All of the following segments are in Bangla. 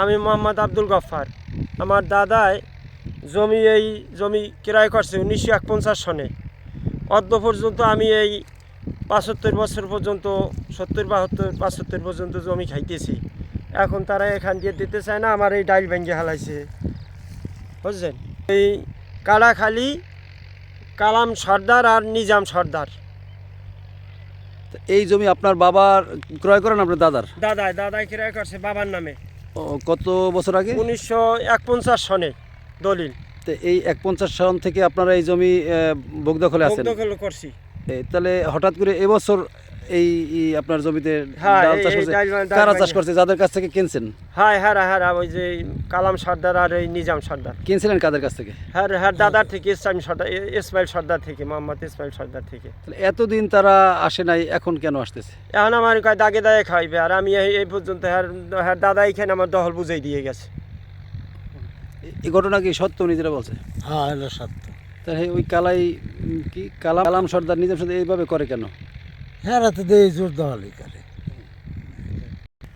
আমি মোহাম্মদ আব্দুল গফফার। আমার দাদাই জমি এই জমি ক্রয় করছে উনিশশো একপঞ্চাশ সনে। অদ্য পর্যন্ত আমি এই পঁচাত্তর বছর পর্যন্ত, সত্তর, বাহাত্তর, পঁচাত্তর পর্যন্ত জমি খাইতেছি। এখন তারা এখান দিয়ে দিতে চায় না, আমার এই ডাইল ভেঙে হালাইছে বুঝছেন? এই কালাখালি কালাম সর্দার আর নিজাম সর্দার। এই জমি আপনার বাবার ক্রয় করেন আপনার দাদার? দাদাই দাদাই ক্রয় করছে বাবার নামে। ও, কত বছর আগে? উনিশশো একপঞ্চাশ সনে দলিল। তো এই এক পঞ্চাশ সন থেকে আপনারা এই জমি ভোগ দখলে আছেন? দখল করছি। তাহলে হঠাৎ করে এবছর এই আপনার জমিতে হ্যাঁ, ডাল চাষ করছে কারা চাষ করছে? যাদের কাছ থেকে কিনছেন? হ্যাঁ হ্যাঁ হ্যাঁ ওই যে কালাম সর্দার আর এই নিজাম সর্দার। কিনছিলেন কাদের কাছ থেকে? হ্যাঁ হ্যাঁ দাদার থেকে ইসলাম সর্দার ইসমাইল সর্দার থেকে মোহাম্মদ ইসমাইল সর্দার থেকে। এতদিন তারা আসে নাই এখন কেন আসতেছে? এখন আমার কয় দাগে দাগে খাইবে আর আমি এই এই পর্যন্ত হ্যাঁ হ্যাঁ দাদা এখানে আমার দহল বুঝাই দিয়ে গেছে। এই ঘটনা কি সত্য নিজেরা বলছে? হ্যাঁ এটা সত্য। তাহলে ওই কালাই কি? কালাম কালাম সর্দার নিজাম সর্দার এইভাবে করে কেন? হ্যাঁ রাতে দিয়ে জোর করে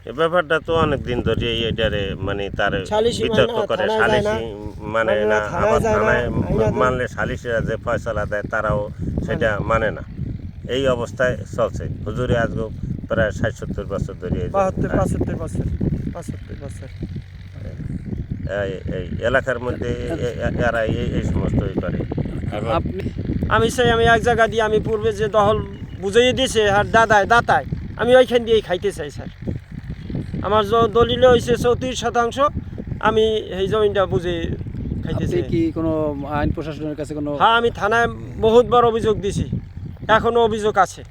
এ ব্যাপারটা তো অনেক দিন ধরে এটারে মানে তার বিতর্ক করে। সালিসি মানে না আবার থানায় মানলে সালিসিরা যে ফয়সলা দেয় তারাও সেটা মানে না। এই অবস্থায় চলছে। হুজুরে আজকে প্রায় ষাট সত্তর বছর ধরে এই বাহাত্তর পঁচাত্তর বছর পঁচাত্তর বছর। এই- এলাকার মধ্যে এরা এই সমস্ত করে। আমি চাই আমি এক জায়গা দিয়ে আমি পূর্বে যে দহল বুঝাইয়ে দিয়েছে আর দাদায় দাতায় আমি ওইখান দিয়েই খাইতে চাই স্যার। আমার দলিল দলিলে হয়েছে চৌত্রিশ শতাংশ আমি এই জমিনটা বুঝে খাইতে চাই। কি কোনো আইন প্রশাসনের কাছে কোনো হ্যাঁ আমি থানায় বহুতবার অভিযোগ দিছি এখনও অভিযোগ আছে।